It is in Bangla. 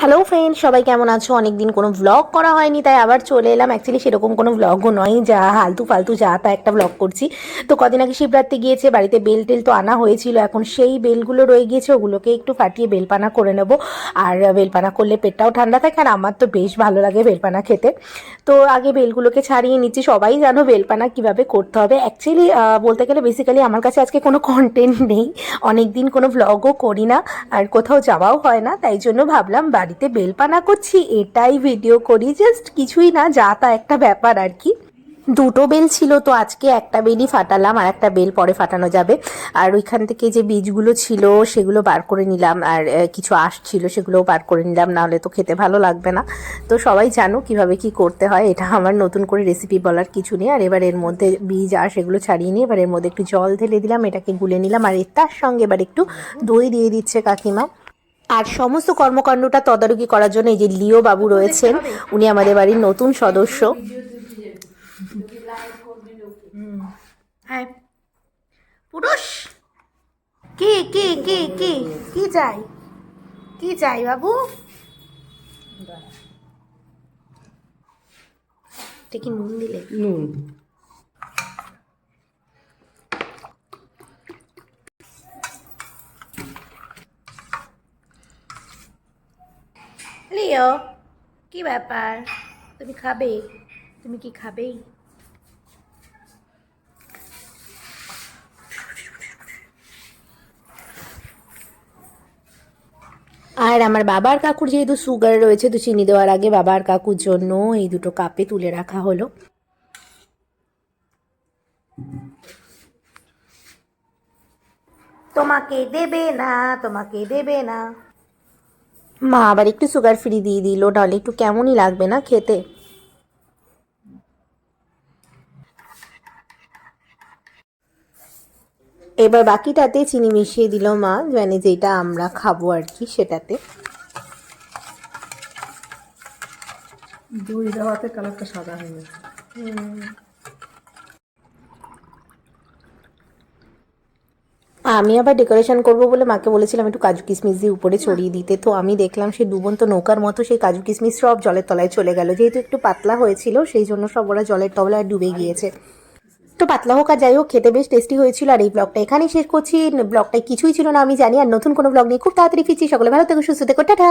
হ্যালো ফ্রেন্ড সবাই কেমন আছো? অনেকদিন কোনো ভ্লগ করা হয়নি, তাই আবার চলে এলাম। অ্যাকচুয়ালি সেরকম কোনো ভ্লগও নয়, যা হালতু ফালতু যা তা একটা ভ্লগ করছি। তো কদিন আগে শিবরাত্রি গিয়েছে, বাড়িতে বেল টেল তো আনা হয়েছিল, এখন সেই বেলগুলো রয়ে গিয়েছে, ওগুলোকে একটু ফাটিয়ে বেলপানা করে নেব। আর বেলপানা করলে পেটটাও ঠান্ডা থাকে, আর আমার তো বেশ ভালো লাগে বেলপানা খেতে। তো আগে বেলগুলোকে ছাড়িয়ে নিচ্ছি, সবাই জানো বেলপানা কীভাবে করতে হবে। অ্যাকচুয়ালি বলতে গেলে বেসিক্যালি আমার কাছে আজকে কোনো কন্টেন্ট নেই অনেক দিন কোনো ভ্লগও করি না, আর কোথাও যাওয়াও হয় না, তাই জন্য ভাবলাম বাড়িতে বেলপানা করছি, এটাই ভিডিও করি জাস্ট কিছুই না, যা তা একটা ব্যাপার আর কি। দুটো বেল ছিল তো আজকে একটা বেলই ফাটালাম, আর একটা বেল পরে ফাটানো যাবে। আর ওইখান থেকে যে বীজগুলো ছিল, সেগুলো বার করে নিলাম, আর কিছু আঁশ ছিল, সেগুলোও বার করে নিলাম, নাহলে তো খেতে ভালো লাগবে না। তো সবাই জানো কীভাবে কি করতে হয়, এটা আমার নতুন করে রেসিপি বলার কিছু নেই। আর এবার এর মধ্যে বীজ, আঁশ এগুলো ছাড়িয়ে নিয়ে এবার এর মধ্যে একটু জল ঢেলে দিলাম, এটাকে গুলে নিলাম, আর তার সঙ্গে এবার একটু দই দিয়ে দিচ্ছে কাকিমা। আর সমস্ত কর্মকাণ্ডটা তদারকি করার জন্য এই যে লিও বাবু রয়েছেন উনি আমাদের বাড়ির নতুন সদস্য। হ্যাঁ। পুরুষ? কে কে কে কে? কি চাই? কি চাই বাবু? এটা কি নুন দিলে নুন। লিও কি ব্যাপার? তুমি খাবে? তুমি কি খাবে? আর আমার বাবার কাকুর যেহেতু সুগার রয়েছে তো চিনি দেওয়ার আগে বাবার কাকুর জন্য এই দুটো কাপে তুলে রাখা হলো। তোমাকে দেবে না তোমাকে দেবে না। মা আবার একটু সুগার ফ্রি দিয়ে দিল নাহলে একটু কেমনই লাগবে না খেতে? এবার বাকিটাতে চিনি মিশিয়ে দিল মা মানে যেটা আমরা খাব আর কি সেটাতে। দই দেওয়াতে কালারটা সাদা হয়ে গেছে। আমি আবার ডেকোরেশন করব বলে মাকে বলেছিলাম একটু কাজু কিসমিস দিয়ে উপরে ছড়িয়ে দিতে। তো আমি দেখলাম সেই ডুবন্ত নৌকার মতো সেই কাজু কিশমিশ সব জলের তলায় চলে গেল। যেহেতু একটু পাতলা হয়েছিল সেই জন্য সব ওরা জলের তলায় ডুবে গিয়েছে। তো পাতলা হোক আর যাই হোক খেতে বেশ টেস্টি হয়েছিল। আর এই ব্লগটা এখানেই শেষ করছি। ব্লগটায় কিছুই ছিল না আমি জানি। আর নতুন কোনো ব্লগ নিয়ে খুব তাড়াতাড়ি ফিরছি। সকলে ভালো থেকো সুস্থ থেকো। টাটা!